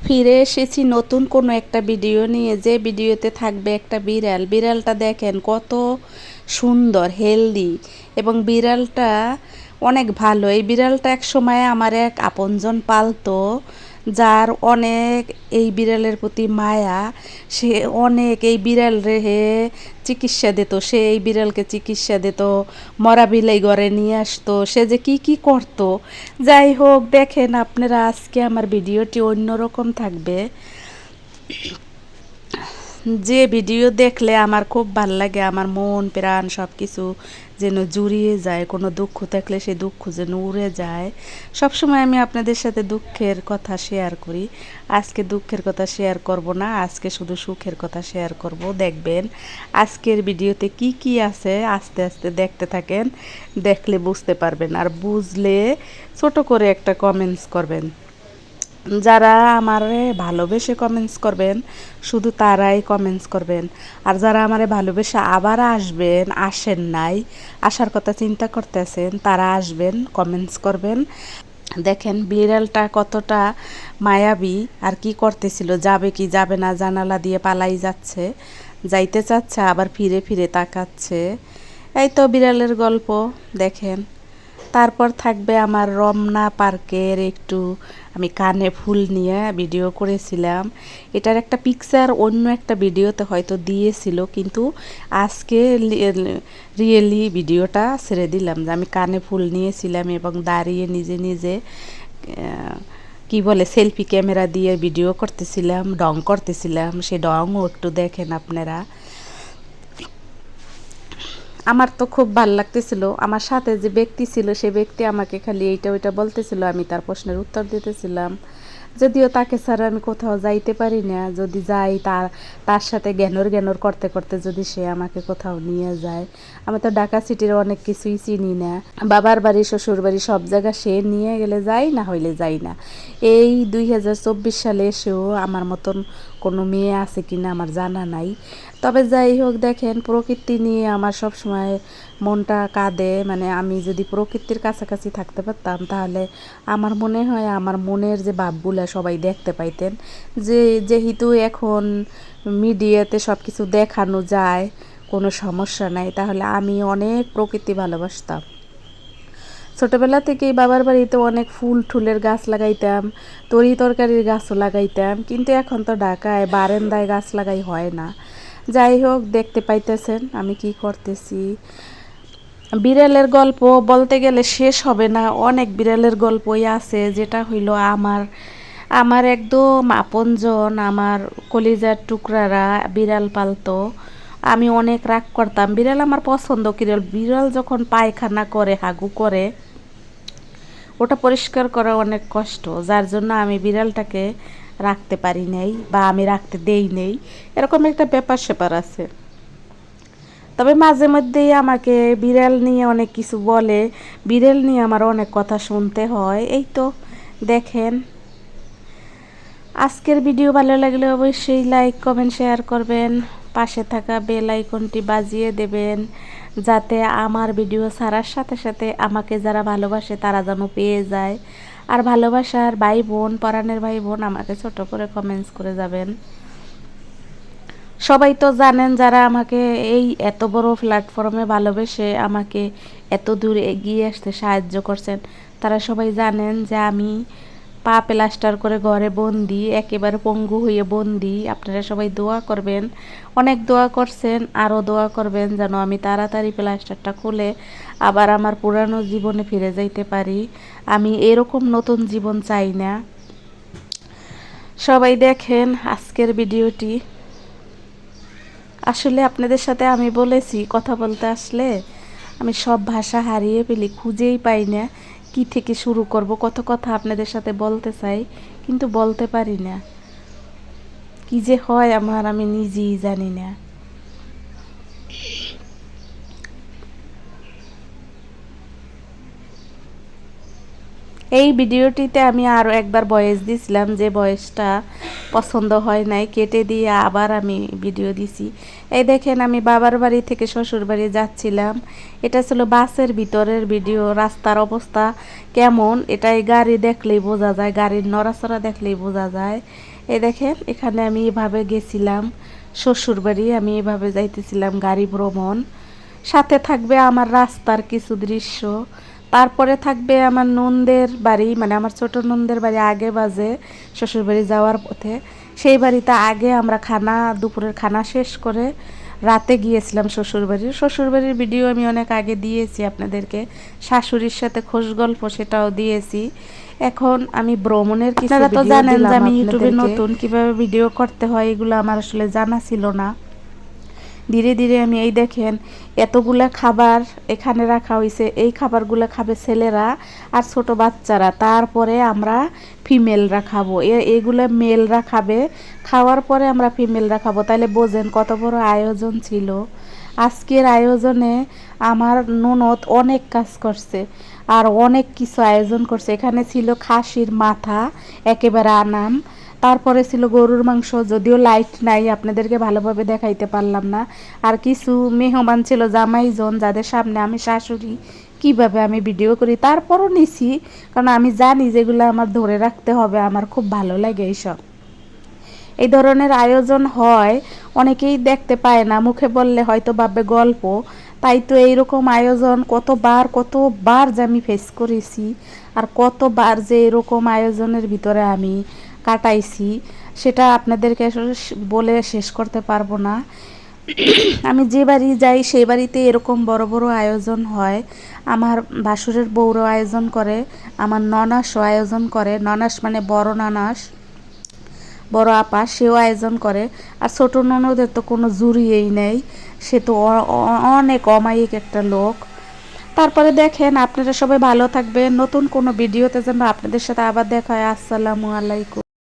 ফিরে এসেছি নতুন কোনো একটা ভিডিও নিয়ে। যে ভিডিওতে থাকবে একটা বিড়াল। বিড়ালটা দেখেন কত সুন্দর হেলদি এবং বিড়ালটা অনেক ভালো। এই বিড়ালটা এক সময় আমার এক আপনজন পালতো। যার অনেক এই বিড়ালের প্রতি মায়া, সে অনেক এই বিড়াল রেহে চিকিৎসা দিত, সে এই বিড়ালকে চিকিৎসা দিত, মরা বিলাই ঘরে নিয়ে আসতো, সে যে কি কি করতো। যাই হোক, দেখেন আপনারা আজকে আমার ভিডিওটি অন্যরকম থাকবে। যে ভিডিও দেখলে আমার খুব ভালো লাগে, আমার মন, প্রাণ সব কিছু যেন জুড়িয়ে যায়, কোনো দুঃখ থাকলে সেই দুঃখ যেন উড়ে যায়। সবসময় আমি আপনাদের সাথে দুঃখের কথা শেয়ার করি। আজকে দুঃখের কথা শেয়ার করব না, আজকে শুধু সুখের কথা শেয়ার করব। দেখবেন আজকের ভিডিওতে কি কি আছে, আস্তে আস্তে দেখতে থাকেন, দেখলে বুঝতে পারবেন। আর বুঝলে ছোট করে একটা কমেন্টস করবেন। যারা আমারে ভালোবেসে কমেন্টস করবেন, শুধু তারাই কমেন্টস করবেন। আর যারা আমারে ভালোবেসে আবার আসবেন, আসেন নাই, আসার কথা চিন্তা করতেছেন, তারা আসবেন কমেন্টস করবেন। দেখেন বিড়ালটা কতটা মায়াবী, আর কি করতেছিল, যাবে কি যাবে না জানালা দিয়ে পালাই যাচ্ছে, যাইতে চাচ্ছে, আবার ফিরে ফিরে তাকাচ্ছে। এই তো বিড়ালের গল্প, দেখেন। তারপর থাকবে আমার রমনা পার্কের একটু, আমি কানে ফুল নিয়ে ভিডিও করেছিলাম। এটার একটা পিকচার অন্য একটা ভিডিওতে হয়তো দিয়েছিল, কিন্তু আজকে রিয়েলি ভিডিওটা ছেড়ে দিলাম যে আমি কানে ফুল নিয়েছিলাম এবং দাঁড়িয়ে নিজে নিজে কি বলে সেলফি ক্যামেরা দিয়ে ভিডিও করতেছিলাম ডং করতেছিলাম। সে ডংও একটু দেখেন আপনারা। আমার তো খুব ভালো লাগতেছিল। আমার সাথে যে ব্যক্তি ছিল, সে ব্যক্তি আমাকে খালি এইটা ওইটা বলতেছিল, আমি তার প্রশ্নের উত্তর দিতেছিলাম। যদিও তাকে ছাড়া আমি কোথাও যাইতে পারি না, যদি যাই তার তার সাথে জ্ঞানর জ্ঞানর করতে করতে যদি সে আমাকে কোথাও নিয়ে যায়। আমি তো ঢাকা সিটির অনেক কিছুই চিনি না। বাবার বাড়ি, শ্বশুর বাড়ি সব জায়গা সে নিয়ে গেলে যাই, না হইলে যাই না। এই দুই হাজার চব্বিশ সালে এসেও আমার মতন কোনো মেয়ে আছে কি না আমার জানা নাই। তবে যাই হোক দেখেন, প্রকৃতি নিয়ে আমার সব সময় মনটা কাঁদে। মানে আমি যদি প্রকৃতির কাছাকাছি থাকতে পারতাম, তাহলে আমার মনে হয় আমার মনের যে ভাবগুলো সবাই দেখতে পাইতেন। যে, যেহেতু এখন মিডিয়াতে সব কিছু দেখানো যায়, কোনো সমস্যা নাই, তাহলে আমি অনেক প্রকৃতি ভালোবাসতাম। ছোটোবেলা থেকেই বাবার বাড়িতে অনেক ফুল ঠুলের গাছ লাগাইতাম, তরি তরকারির গাছও লাগাইতাম, কিন্তু এখন তো ঢাকায় বারেন্দায় গাছ লাগাই হয় না। যাই হোক, দেখতে পাইতেছেন আমি কি করতেছি। বিড়ালের গল্প বলতে গেলে শেষ হবে না, অনেক বিড়ালের গল্পই আছে, যেটা হইল আমার আমার একদম আপনজন, আমার কলিজার টুকরারা বিড়াল পালতো। আমি অনেক রাগ করতাম, বিড়াল আমার পছন্দ, বিড়াল যখন পায়খানা করে, হাগু করে ওটা পরিষ্কার করা অনেক কষ্ট, যার জন্য আমি বিড়ালটাকে রাখতে পারি নাই বা আমি রাখতে দেই নেই। এরকম একটা ব্যাপার স্যাপার আছে। তবে মাঝে মধ্যেই আমাকে বিড়াল নিয়ে অনেক কিছু বলে, বিড়াল নিয়ে আমার অনেক কথা শুনতে হয়। এই তো, দেখেন। আজকের ভিডিও ভালো লাগলে অবশ্যই লাইক, কমেন্ট, শেয়ার করবেন। পাশে থাকা বেল আইকনটি বাজিয়ে দেবেন। যাতে আমার ভিডিও ছাড়ার সাথে সাথে আমাকে যারা ভালোবাসে তারা যেন পেয়ে যায়। আর ভালোবাসার ভাই বোন পরাণের ভাই বোন আমাকে ছোট করে কমেন্টস করে যাবেন। সবাই তো জানেন যারা আমাকে এই এত বড় প্ল্যাটফর্মে ভালোবেসে আমাকে এত দূর এগিয়ে আসতে সাহায্য করছেন, তারা সবাই জানেন যে আমি পা প্লাস্টার করে ঘরে বন্দি, একেবারে পঙ্গু হয়ে বন্দি। আপনারা সবাই দোয়া করবেন। অনেক দোয়া করছেন আরও দোয়া করবেন যেন আমি তাড়াতাড়ি প্লাস্টারটা খুলে আবার আমার পুরানো জীবনে ফিরে যাইতে পারি। আমি এরকম নতুন জীবন চাই না। সবাই দেখেন আজকের ভিডিওটি। আসলে আপনাদের সাথে আমি বলেছি, কথা বলতে আসলে আমি সব ভাষা হারিয়ে ফেলি, খুঁজেই পাই না। কি থেকে শুরু করব? কত কথা আপনাদের সাথে বলতে চাই, কিন্তু বলতে পারি না। কি যে হয় আমার, আমি নিজেই জানি না। এই ভিডিওটিতে আমি আরও একবার বয়েস দিছিলাম যে বয়েসটা পছন্দ হয় নাই, কেটে দিয়ে আবার আমি ভিডিও দিছি। এই দেখেন আমি বাবার বাড়ি থেকে শ্বশুর বাড়ি যাচ্ছিলাম। এটা ছিল বাসের ভিতরের ভিডিও রাস্তার অবস্থা কেমন? এটাই গাড়ি দেখলেই বোঝা যায়, গাড়ির নড়াচড়া দেখলেই বোঝা যায়। এই দেখেন, এখানে আমি এভাবে গেছিলাম। শ্বশুর বাড়ি, আমি এভাবে যাইতেছিলাম গাড়ি ভ্রমণ। সাথে থাকবে আমার রাস্তার কিছু দৃশ্য। তারপরে থাকবে আমার নন্দের বাড়ি মানে আমার ছোট নন্দের বাড়ি আগে বাজে শ্বশুর বাড়ি যাওয়ার পথে। সেই বাড়িতে আগে আমরা খানা দুপুরের খানা শেষ করে রাতে গিয়েছিলাম শ্বশুরবাড়ির শ্বশুরবাড়ির ভিডিও আমি অনেক আগে দিয়েছি আপনাদেরকে। শাশুড়ির সাথে খোশ গল্প সেটাও দিয়েছি। এখন আমি ভ্রমণের কিছু তো জানেন যে আমি ইউটিউবে নতুন কীভাবে ভিডিও করতে হয় এগুলো আমার আসলে জানা ছিল না। ধীরে ধীরে আমি এই দেখেন, এতগুলা খাবার এখানে রাখা হয়েছে এই খাবারগুলো খাবে ছেলেরা আর ছোট বাচ্চারা। তারপরে আমরা ফিমেলরা খাব। এগুলো মেলরা খাবে। খাওয়ার পরে আমরা ফিমেলরা খাব। তাহলে বোঝেন কত বড় আয়োজন ছিল। আজকের আয়োজনে আমার ননদ অনেক কাজ করছে আর অনেক কিছু আয়োজন করছে। এখানে ছিল খাসির মাথা, একেবারে আনাম। তারপরে ছিল গরুর মাংস, যদিও লাইট নাই, আপনাদেরকে ভালোভাবে দেখাইতে পারলাম না। আর কিছু মেহমান ছিল, জামাইজন, যাদের সামনে আমি শাশুড়ি, কীভাবে আমি ভিডিও করি, তারপরও নিছি। কারণ আমি জানি যেগুলো আমার ধরে রাখতে হবে, আমার খুব ভালো লাগে এইসব। এই ধরনের আয়োজন হয়, অনেকেই দেখতে পায় না, মুখে বললে হয়তো ভাববে গল্প। তাই তো এইরকম আয়োজন, কতবার কতবার যে আমি ফেস করেছি, আর কতবার যে এরকম আয়োজনের ভিতরে আমি কাটাইছি, সেটা আপনাদেরকে আসলে বলে শেষ করতে পারব না। আমি যে বাড়ি যাই, সেই বাড়িতে এরকম বড় বড় আয়োজন হয়। আমার বাসুরের বউরও আয়োজন করে, আমার ননাসও আয়োজন করে। ননাস মানে বড় নানাস, বড় আপা, সেও আয়োজন করে। আর ছোট ননদের তো কোনো জুড়িয়েই নেই। সে তো অনেক অমায়িক একটা লোক। তারপরে দেখেন, আপনারা সবাই ভালো থাকবেন। নতুন কোনো ভিডিওতে যেন আপনাদের সাথে আবার দেখা হয়। আসসালামু আলাইকুম।